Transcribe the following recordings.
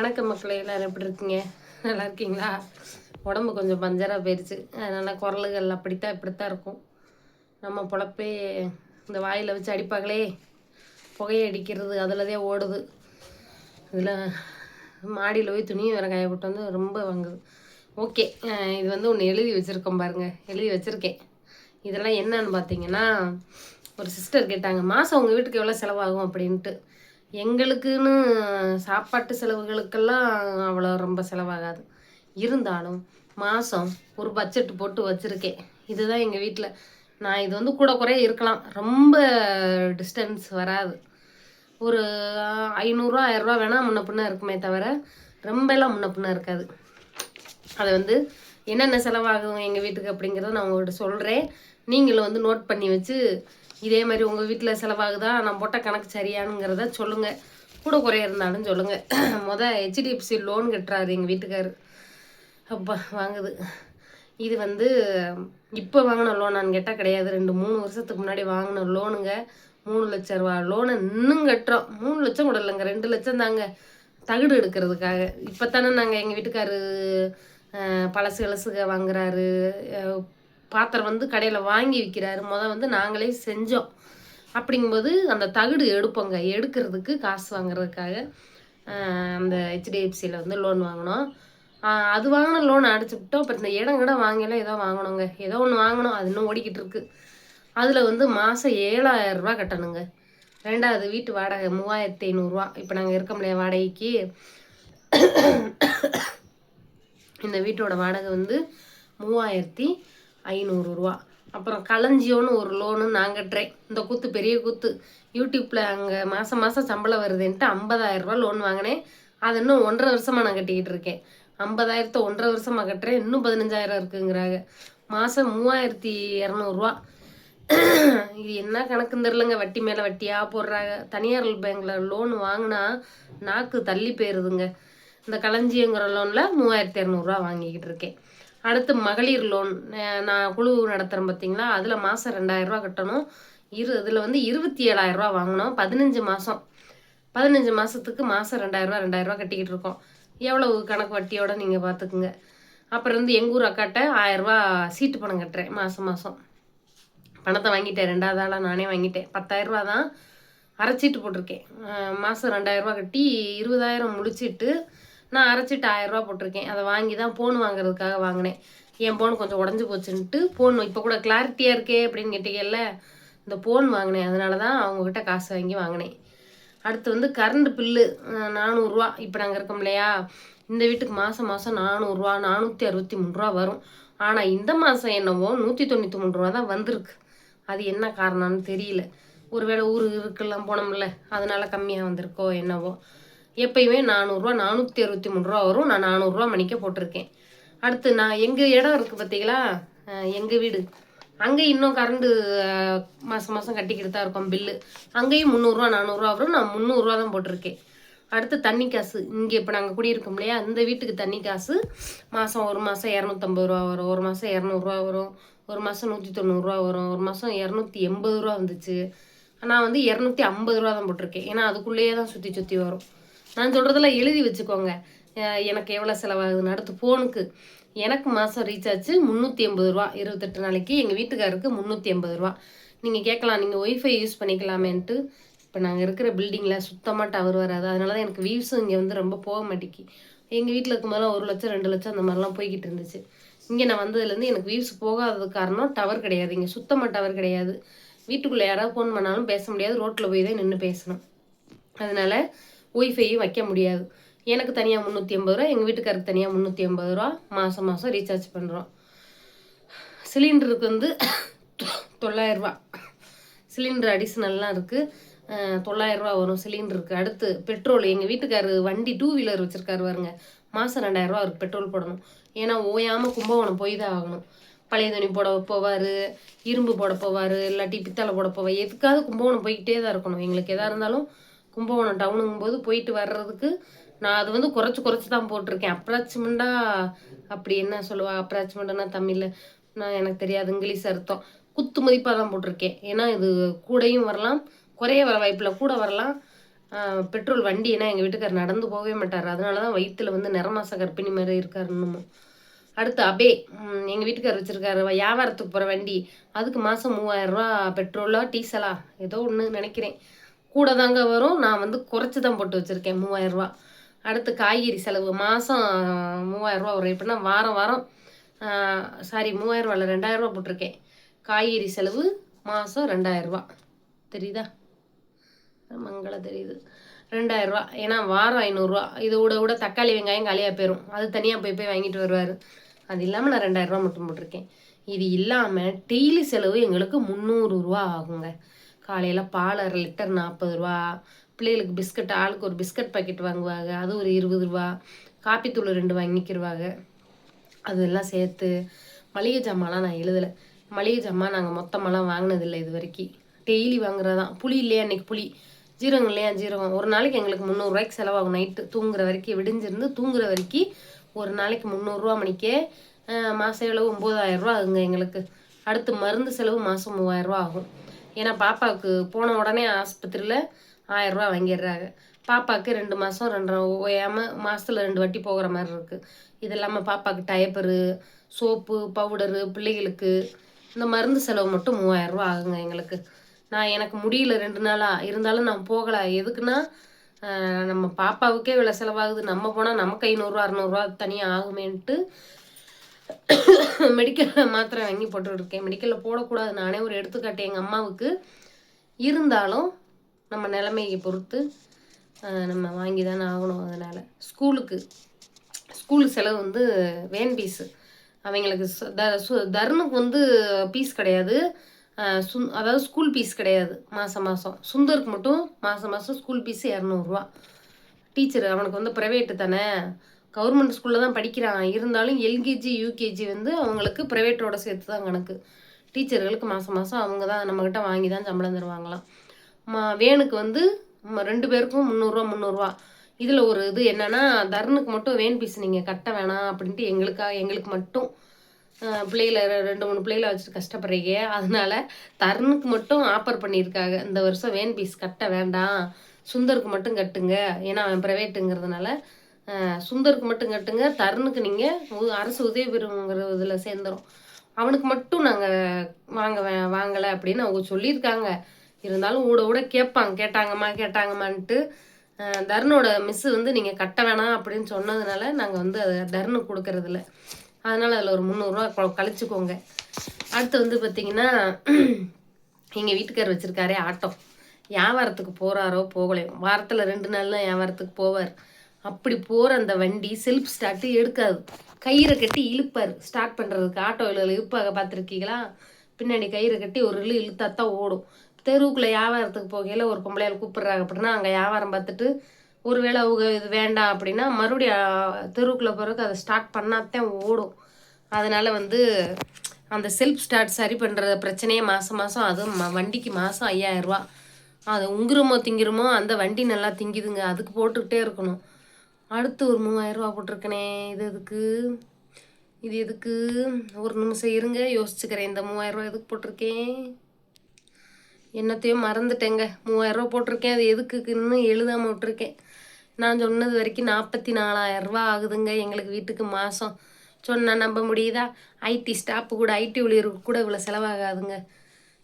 வணக்கம் மக்களே எல்லாரும் எப்படி இருக்கீங்க? நல்லா இருக்கீங்களா? உடம்பு கொஞ்சம் பஞ்சராக போயிடுச்சு அதனால் குரலுகள் அப்படித்தான் இப்படித்தான் இருக்கும். நம்ம பொழப்பே இந்த வாயில் வச்சு அடிப்பாங்களே. புகையை அடிக்கிறது அதில் தான் ஓடுது. இதில் மாடியில் போய் துணியும் வேறு காய போட்டு வந்து ரொம்ப வாங்குது. ஓகே இது வந்து ஒன்று எழுதி வச்சுருக்கோம் பாருங்கள் எழுதி வச்சுருக்கேன். இதெல்லாம் என்னன்னு பார்த்தீங்கன்னா ஒரு சிஸ்டர் கேட்டாங்க மாதம் உங்கள் வீட்டுக்கு எவ்வளோ செலவாகும்? அப்படின்ட்டு. எங்களுக்குன்னு சாப்பாட்டு செலவுகளுக்கெல்லாம் அவ்வளோ ரொம்ப செலவாகாது. இருந்தாலும் மாதம் ஒரு பட்ஜெட் போட்டு வச்சுருக்கேன். இதுதான் எங்கள் வீட்டில் நான் இது வந்து கூட குறைய இருக்கலாம். ரொம்ப டிஸ்டன்ஸ் வராது. ஒரு ஐநூறுரூவா ஆயிரரூவா வேணால் முன்ன பின்ன இருக்குமே தவிர ரொம்ப எல்லாம் முன்ன பின்ன இருக்காது. அதை வந்து என்னென்ன செலவாகும் எங்கள் வீட்டுக்கு அப்படிங்கிறத நான் உங்கள்கிட்ட சொல்கிறேன் நீங்களும் வந்து நோட் பண்ணி வச்சு இதே மாதிரி உங்கள் வீட்டில் செலவாகுதா? நான் போட்ட கணக்கு சரியானுங்கிறத சொல்லுங்கள் கூட குறைய இருந்தாலும் சொல்லுங்கள் மொதல் ஹெச்டிஎஃப்சி லோன் கட்டுறாரு எங்கள் வீட்டுக்காரு. அப்பா வாங்குது. இது வந்து இப்போ வாங்கின லோனான்னு கேட்டால் கிடையாது. ரெண்டு மூணு வருஷத்துக்கு முன்னாடி வாங்கின லோனுங்க மூணு லட்ச ரூபா. லோனை இன்னும் கட்டுறோம். மூணு லட்சம் கூட இல்லைங்க. ரெண்டு லட்சம் தாங்க. தகுடு எடுக்கிறதுக்காக. இப்போ தானே நாங்கள் எங்கள் வீட்டுக்காரு பழசு இலசுக வாங்குறாரு. பாத்திரம் வந்து கடையில் வாங்கி விற்கிறாரு முத வந்து நாங்களே செஞ்சோம். அப்படிங்கும்போது அந்த தகுடு எடுப்போங்க. எடுக்கிறதுக்கு காசு வாங்குறதுக்காக அந்த ஹெச்டிஎஃப்சியில் வந்து லோன் வாங்கினோம். அது வாங்கின லோன் அடைச்சிவிட்டோம் அப்புறம் இந்த இடம் கூட வாங்கலாம் ஏதோ வாங்கணுங்க. ஏதோ ஒன்று வாங்கினோம் அது இன்னும் ஓடிக்கிட்டு இருக்குது அதில் வந்து மாதம் ஏழாயிரம் ரூபா கட்டணுங்க. ரெண்டாவது வீட்டு வாடகை மூவாயிரத்தி ஐநூறுரூவா இப்போ நாங்கள் இருக்க முடியாது வாடகைக்கு. இந்த வீட்டோட வாடகை வந்து மூவாயிரத்தி ஐநூறுரூவா அப்புறம் களஞ்சியோன்னு ஒரு லோனு நான் கட்டுறேன். இந்த கூத்து பெரிய கூத்து. யூடியூப்பில் அங்கே மாதம் மாதம் சம்பளம் வருதுன்ட்டு ஐம்பதாயிரம் ரூபா லோன் வாங்கினேன். அது இன்னும் ஒன்றரை வருஷமாக நான் கட்டிக்கிட்டு இருக்கேன். ஐம்பதாயிரத்தை ஒன்றரை வருஷமாக கட்டுறேன். இன்னும் பதினஞ்சாயிரம் இருக்குங்கிறாங்க. மாதம் மூவாயிரத்தி இரநூறுவா இது என்ன கணக்குன்னு தெரிலங்க வட்டி மேலே வட்டியாக போடுறாங்க. தனியார் பேங்க்கில் லோன் வாங்கினா நாக்கு தள்ளி போயிருதுங்க. இந்த களஞ்சியங்கிற லோனில் மூவாயிரத்தி இரநூறுவா வாங்கிக்கிட்டு இருக்கேன். அடுத்து மகளிர் லோன் நான் குழு நடத்துகிறேன் பார்த்தீங்களா அதில் மாதம் ரெண்டாயிரரூவா கட்டணும். இரு இதில் வந்து இருபத்தி ஏழாயிரரூவா வாங்கினோம் பதினஞ்சு மாதம் பதினஞ்சு மாதத்துக்கு மாதம் ரெண்டாயிரரூவா ரெண்டாயிரரூவா கட்டிக்கிட்டு இருக்கோம். எவ்வளவு கணக்கு வட்டியோட நீங்கள் பார்த்துக்குங்க அப்புறம் வந்து எங்கள் ஊர் அக்காட்ட ஆயிரரூவா சீட்டு பணம் கட்டுறேன் மாதம் மாதம் பணத்தை வாங்கிட்டேன். ரெண்டாவது ஆளாக நானே வாங்கிட்டேன். பத்தாயிரரூவா தான் அரைச்சிட்டு போட்டிருக்கேன். மாதம் ரெண்டாயிரரூவா கட்டி இருபதாயிரம் முடிச்சிட்டு நான் அரைச்சிட்டு ஆயிரரூவா போட்டிருக்கேன். அதை வாங்கி தான் ஃபோன் வாங்குறதுக்காக வாங்கினேன். என் ஃபோன் கொஞ்சம் உடஞ்சி போச்சுன்ட்டு ஃபோன் இப்போ கூட கிளாரிட்டியாக இருக்கே அப்படின்னு கேட்டீங்கல்ல இந்த ஃபோன் வாங்கினேன். அதனால தான் அவங்கக்கிட்ட காசு வாங்கி வாங்கினேன். அடுத்து வந்து கரண்ட் பில்லு நானூறுரூவா இப்போ நாங்கள் இருக்கோம் இல்லையா? இந்த வீட்டுக்கு மாதம் மாதம் நானூறுரூவா நானூற்றி அறுபத்தி மூணு ரூபா வரும். ஆனால் இந்த மாதம் என்னவோ நூற்றி தொண்ணூற்றி மூணு ரூபா தான் வந்திருக்கு. அது என்ன காரணம்னு தெரியல. ஒருவேளை ஊர் இருக்குலாம் போனோம்ல. அதனால கம்மியாக வந்திருக்கோ என்னவோ. எப்பயுமே நானூறுரூவா நானூற்றி அறுபத்தி மூணு ரூபா வரும். நான் நானூறுரூவா மணிக்க போட்டிருக்கேன். அடுத்து நான் எங்கள் இடம் இருக்குது பார்த்தீங்களா? எங்கள் வீடு. அங்கே இன்னும் கரண்டு மாதம் மாதம் கட்டிக்கிட்டு தான் இருக்கோம் பில்லு அங்கேயும் முந்நூறுரூவா நானூறுரூவா வரும். நான் முந்நூறுரூவா தான் போட்டிருக்கேன். அடுத்து தண்ணி காசு. இங்கே இப்போ நாங்கள் குடியிருக்கோம் இல்லையா? இந்த வீட்டுக்கு தண்ணி காசு மாதம் ஒரு மாதம் இரநூத்தம்பது ரூபா வரும். ஒரு மாதம் இரநூறுவா வரும். ஒரு மாதம் நூற்றி தொண்ணூறுரூவா வரும். ஒரு மாதம் இரநூத்தி எண்பது ரூபா வந்துச்சு. நான் வந்து இரநூத்தி ஐம்பது ரூபா தான் போட்டிருக்கேன். ஏன்னா அதுக்குள்ளேயே தான் சுற்றி சுற்றி வரும். நான் சொல்கிறதெல்லாம் எழுதி வச்சுக்கோங்க. எனக்கு எவ்வளோ செலவாகுதுன்னு அடுத்து ஃபோனுக்கு எனக்கு மாதம் ரீசார்ஜ் முந்நூற்றி எண்பது ரூபா. இருபத்தெட்டு நாளைக்கு எங்கள் வீட்டுக்காருக்கு முந்நூற்றி எண்பது ரூபா. நீங்கள் கேட்கலாம். நீங்கள் ஒய்ஃபை யூஸ் பண்ணிக்கலாமேன்ட்டு. இப்போ நாங்கள் இருக்கிற பில்டிங்கில் சுத்தமாக டவர் வராது. அதனால தான் எனக்கு வியூஸும் இங்கே வந்து ரொம்ப போக மாட்டேங்கி எங்கள் வீட்டில் இருக்கும்போதெல்லாம் ஒரு லட்சம் ரெண்டு லட்சம் அந்த மாதிரிலாம் போய்கிட்டு இருந்துச்சு. இங்கே நான் வந்ததுலேருந்து எனக்கு வியூஸ் போகாததுக்கு காரணம் டவர் கிடையாது. இங்கே சுத்தமாக டவர் கிடையாது. வீட்டுக்குள்ளே யாராவது ஃபோன் பண்ணாலும் பேச முடியாது. ரோட்டில் போய் தான் நின்று பேசணும். அதனால ஒய்ஃபையும் வைக்க முடியாது. எனக்கு தனியாக முந்நூற்றி ஐம்பது ரூபா எங்கள் வீட்டுக்காருக்கு தனியாக முந்நூற்றி ஐம்பது ரூபா மாதம் மாதம் ரீசார்ஜ் பண்ணுறோம் சிலிண்டருக்கு வந்து தொள்ளாயிரரூபா சிலிண்டர் அடிஷ்னல்லாம் இருக்குது தொள்ளாயிரரூபா வரும் சிலிண்டருக்கு அடுத்து பெட்ரோல் எங்கள் வீட்டுக்காரு வண்டி டூ வீலர் வச்சுருக்காரு பாருங்க. மாதம் ரெண்டாயிரரூபா அவருக்கு பெட்ரோல் போடணும். ஏன்னா ஓயாமல் கும்பகோணம் போய் தான் ஆகணும். பழைய துணி போட போவார் இரும்பு போட போவார் இல்லாட்டி பித்தளை போட போவார். எதுக்காவது கும்பகோணம் போய்கிட்டே தான் இருக்கணும். எங்களுக்கு எதாக இருந்தாலும் கும்பகோணம் டவுனுங்கும் போது போயிட்டு வர்றதுக்கு நான் அது வந்து குறைச்சி குறைச்சி தான் போட்டிருக்கேன். அப்ராக்சிமெண்ட்டாக அப்படி என்ன சொல்லுவா? அப்ராக்சிமெண்ட்னா தமிழில் நான் எனக்கு தெரியாது இங்கிலீஷ் அர்த்தம். குத்து மதிப்பாக தான் போட்டிருக்கேன். ஏன்னா இது கூடையும் வரலாம் குறைய வர வாய்ப்பில் கூட வரலாம். பெட்ரோல் வண்டி ஏன்னா எங்கள் வீட்டுக்கார் நடந்து போகவே மாட்டார். அதனால தான் வயிற்றுல வந்து நிறமாச கர்ப்பிணி மாதிரி இருக்காரு இன்னமும் அடுத்து அபே எங்கள் வீட்டுக்கார் வச்சுருக்காரு வியாபாரத்துக்கு போகிற வண்டி. அதுக்கு மாதம் மூவாயிரரூவா பெட்ரோலா டீசலா? ஏதோ ஒன்று நினைக்கிறேன். கூட தாங்க வரும். நான் வந்து குறைச்சி தான் போட்டு வச்சுருக்கேன் மூவாயிரரூவா அடுத்து காய்கறி செலவு. மாதம் மூவாயிரரூவா வரும். எப்படின்னா வாரம் வாரம் சாரி மூவாயிரரூவா இல்லை ரெண்டாயிரரூவா போட்டிருக்கேன். காய்கறி செலவு மாதம் ரெண்டாயிரரூவா தெரியுதா? மங்கள தெரியுது. ரெண்டாயிரரூவா ஏன்னா வாரம் ஐநூறுரூவா இது விட விட தக்காளி வெங்காயம் காலியாக போயிடும் அது தனியாக போய் போய் வாங்கிட்டு வருவார். அது இல்லாமல் நான் ரெண்டாயிரரூவா மட்டும் போட்டிருக்கேன். இது இல்லாமல் டெய்லி செலவு எங்களுக்கு முந்நூறுரூவா ஆகுங்க. காலையில் பால் அரை லிட்டர் நாற்பது ரூபா பிள்ளைகளுக்கு பிஸ்கட் ஆளுக்கு ஒரு பிஸ்கட் பாக்கெட் வாங்குவாங்க. அது ஒரு இருபது ரூபா. காப்பித்தூள் ரெண்டு வாங்கிக்கிடுவாங்க அதெல்லாம் சேர்த்து மளிகை ஜாமான்லாம் நான் எழுதலை. மளிகை ஜாமான் நாங்கள் மொத்தமெல்லாம் வாங்கினதில்லை இது வரைக்கும் டெய்லி வாங்குறதான் புளி இல்லையா அன்னைக்கு புளி? ஜீரகம் இல்லையா? ஜீரகம். ஒரு நாளைக்கு எங்களுக்கு முந்நூறுரூவாய்க்கு செலவாகும் நைட்டு. தூங்குற வரைக்கும் விடிஞ்சிருந்து தூங்குற வரைக்கும் ஒரு நாளைக்கு முந்நூறுரூவா மணிக்கே மாத செலவு ஒம்பதாயிரரூவா ஆகுங்க எங்களுக்கு. அடுத்து மருந்து செலவு மாதம் மூவாயிரரூவா ஆகும். ஏன்னா பாப்பாவுக்கு போன உடனே ஆஸ்பத்திரியில் ஆயிரரூவா வாங்கிடுறாங்க. பாப்பாவுக்கு ரெண்டு மாதம் ரெண்டு ஓயாமல் மாதத்தில் ரெண்டு வாட்டி போகிற மாதிரி இருக்குது இது இல்லாமல் பாப்பாவுக்கு டயப்பரு சோப்பு பவுடரு பிள்ளைகளுக்கு இந்த மருந்து செலவு மட்டும் மூவாயிரரூவா ஆகுங்க எங்களுக்கு. நான் எனக்கு முடியல ரெண்டு நாளாக இருந்தாலும் நான் போகலை. எதுக்குன்னா நம்ம பாப்பாவுக்கே இவ்வளோ செலவாகுது. நம்ம போனால் நமக்கு ஐநூறுரூவா அறநூறுவா தனியாக ஆகுமேன்ட்டு மெடிக்கலில் மாத்திரை வாங்கி போட்டுட்டு இருக்கேன் மெடிக்கலில் போடக்கூடாது. நானே ஒரு எடுத்துக்காட்டு எங்கள் அம்மாவுக்கு. இருந்தாலும் நம்ம நிலைமையை பொறுத்து நம்ம வாங்கி தானே ஆகணும் அதனால். ஸ்கூலுக்கு ஸ்கூல் செலவு வந்து வேன் பீஸு அவங்களுக்கு த சு- தருணுக்கு வந்து பீஸ் கிடையாது. சுந் அதாவது ஸ்கூல் பீஸ் கிடையாது. மாதம் மாதம் சுந்தருக்கு மட்டும் மாதம் மாதம் ஸ்கூல் பீஸ் இரநூறுவா. டீச்சர் அவனுக்கு வந்து ப்ரைவேட்டு தானே. கவர்மெண்ட் ஸ்கூலில் தான் படிக்கிறான் இருந்தாலும் எல்கேஜி யூகேஜி வந்து அவங்களுக்கு ப்ரைவேட்டோட சேர்த்து தான் கணக்கு. டீச்சர்களுக்கு மாதம் மாதம் அவங்க தான் நம்மக்கிட்ட வாங்கி தான் சம்பளம் தருவாங்களாம். மா வேனுக்கு வந்து ரெண்டு பேருக்கும் முந்நூறுரூவா முந்நூறுரூவா இதில் ஒரு இது என்னென்னா தருணுக்கு மட்டும் வேன் பீஸ் நீங்கள் கட்ட வேணாம் அப்படின்ட்டு எங்களுக்காக எங்களுக்கு மட்டும். பிள்ளைகளை ரெண்டு மூணு பிள்ளைகளை வச்சுட்டு கஷ்டப்படுறீங்க. அதனால தருணுக்கு மட்டும் ஆஃபர் பண்ணியிருக்காங்க. இந்த வருஷம் வேன் பீஸ் கட்ட வேண்டாம். சுந்தருக்கு மட்டும் கட்டுங்க. ஏன்னா அவன் ப்ரைவேட்டுங்கிறதுனால சுந்தருக்கு மட்டும் கட்டுங்க தருணுக்கு நீங்கள் அரசு உதவி பெறுங்கிற இதில் சேர்ந்துரும். அவனுக்கு மட்டும் நாங்கள் வாங்க வாங்கலை அப்படின்னு அவங்க சொல்லியிருக்காங்க. இருந்தாலும் ஊட ஊட கேட்பாங்க கேட்டாங்கம்மா கேட்டாங்கம்மான்ட்டு தருணோட மிஸ்ஸு வந்து நீங்கள் கட்ட வேணாம் அப்படின்னு சொன்னதுனால நாங்கள் வந்து அதை தருணு கொடுக்கறதில்ல. அதனால் அதில் ஒரு முந்நூறுரூவா கழிச்சுக்கோங்க. அடுத்து வந்து பார்த்திங்கன்னா எங்கள் வீட்டுக்கார் வச்சுருக்காரே ஆட்டோ. வியாபாரத்துக்கு போகிறாரோ போகலையோ. வாரத்தில் ரெண்டு நாள் தான் வியாபாரத்துக்கு போவார். அப்படி போகிற அந்த வண்டி செல்ஃப் ஸ்டார்ட்டு எடுக்காது. கயிறை கட்டி இழுப்பார். ஸ்டார்ட் பண்ணுறதுக்கு ஆட்டோவில் இழுப்பாக பார்த்துருக்கீங்களா? பின்னாடி கயிறை கட்டி ஒரு இழு இழுத்தா தான் ஓடும். தெருவுக்குள்ளே வியாபாரத்துக்கு போகையில் ஒரு பொம்பளையால் கூப்பிட்றாங்க. அப்படின்னா அங்கே வியாபாரம் பார்த்துட்டு ஒருவேளை அவங்க இது வேண்டாம் அப்படின்னா மறுபடியும் தெருவுக்குள்ளே போகிறதுக்கு அதை ஸ்டார்ட் பண்ணாதான் ஓடும். அதனால் வந்து அந்த செல்ஃப் ஸ்டார்ட் சரி பண்ணுற பிரச்சனையே மாதம் மாதம் அதுவும் ம- வண்டிக்கு மாதம் ஐயாயிரரூவா அது உங்குறமோ திங்கிறமோ அந்த வண்டி நல்லா திங்கிதுங்க. அதுக்கு போட்டுக்கிட்டே இருக்கணும். அடுத்து ஒரு மூவாயிரரூவா போட்டிருக்கனே இது எதுக்கு? இது எதுக்கு? ஒரு நிமிஷம் இருங்க யோசிச்சுக்கிறேன் இந்த மூவாயிரரூவா எதுக்கு போட்டிருக்கேன் என்னத்தையும் மறந்துட்டேங்க. மூவாயிரரூவா போட்டிருக்கேன் அது எதுக்குன்னு எழுதாம எழுதாமல் விட்டுருக்கேன். நான் சொன்னது வரைக்கும் நாற்பத்தி நாலாயிரரூவா ஆகுதுங்க எங்களுக்கு வீட்டுக்கு மாதம் சொன்னால் நம்ப முடியுதா? ஐடி ஸ்டாப்பு கூட ஐடி ஊழியருக்கு கூட இவ்வளோ செலவாகாதுங்க.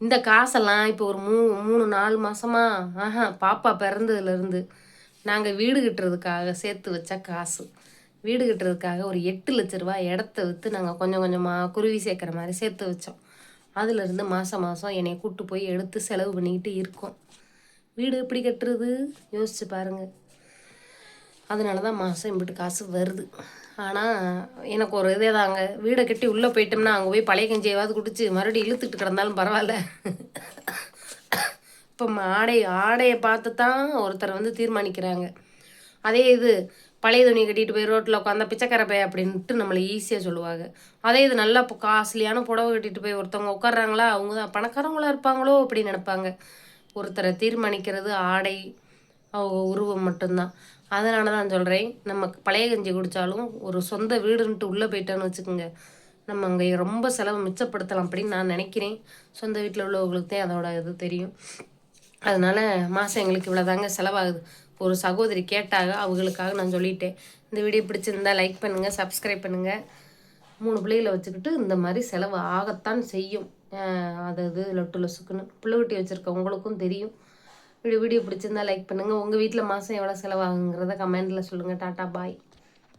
இந்த காசெல்லாம் இப்போ ஒரு மூ மூணு நாலு மாதமா ஆஹா பாப்பா பிறந்ததுலேருந்து நாங்கள் வீடு கட்டுறதுக்காக சேர்த்து வச்ச காசு. வீடு கட்டுறதுக்காக ஒரு எட்டு லட்ச ரூபா இடத்த விற்று நாங்கள் கொஞ்சம் கொஞ்சமாக குருவி சேர்க்குற மாதிரி சேர்த்து வச்சோம். அதுலேருந்து மாதம் மாதம் என்னை கூட்டு போய் எடுத்து செலவு பண்ணிக்கிட்டு இருக்கோம். வீடு எப்படி கட்டுறது? யோசிச்சு பாருங்க. அதனால தான் மாதம் இப்படி காசு வருது. ஆனால் எனக்கு ஒரு இதே தாங்க. வீடை கட்டி உள்ளே போயிட்டோம்னா அங்கே போய் பழைய கஞ்சியாவது குடிச்சு மறுபடியும் இழுத்துட்டு கிடந்தாலும் பரவாயில்ல. இப்போ ஆடை ஆடையை பார்த்து தான் ஒருத்தர் வந்து தீர்மானிக்கிறாங்க. அதே இது பழைய துணி கட்டிட்டு போய் ரோட்டில் உட்காந்தா பிச்சைக்கார பைய அப்படின்ட்டு நம்மளை ஈஸியாக சொல்லுவாங்க. அதே இது நல்லா இப்போ காஸ்ட்லியான புடவை கட்டிட்டு போய் ஒருத்தவங்க உட்காடுறாங்களா அவங்க தான் பணக்காரவங்களா இருப்பாங்களோ அப்படின்னு நினைப்பாங்க. ஒருத்தரை தீர்மானிக்கிறது ஆடை அவங்க உருவம் மட்டும்தான். அதனால தான் சொல்கிறேன் நம்ம பழைய கஞ்சி குடித்தாலும் ஒரு சொந்த வீடுன்ட்டு உள்ளே போயிட்டோன்னு வச்சுக்கோங்க. நம்ம அங்கே ரொம்ப செலவு மிச்சப்படுத்தலாம் அப்படின்னு நான் நினைக்கிறேன். சொந்த வீட்டில் உள்ளவங்களுக்கு தான் அதோட இது தெரியும். அதனால் மாதம் எங்களுக்கு இவ்வளோதாங்க செலவாகுது. ஒரு சகோதரி கேட்டாக அவங்களுக்காக நான் சொல்லிட்டேன். இந்த வீடியோ பிடிச்சிருந்தா லைக் பண்ணுங்கள் சப்ஸ்கிரைப் பண்ணுங்கள் மூணு பிள்ளைகளை வச்சுக்கிட்டு இந்த மாதிரி செலவு ஆகத்தான் செய்யும். அதாவது லொட்டு லொசுக்குன்னு. பிள்ளைகுட்டி வச்சுருக்க உங்களுக்கும் தெரியும். வீடியோ வீடியோ பிடிச்சிருந்தா லைக் பண்ணுங்கள் உங்கள் வீட்டில் மாதம் எவ்வளோ செலவாகுங்கிறத கமெண்டில் சொல்லுங்கள் டாட்டா பாய்.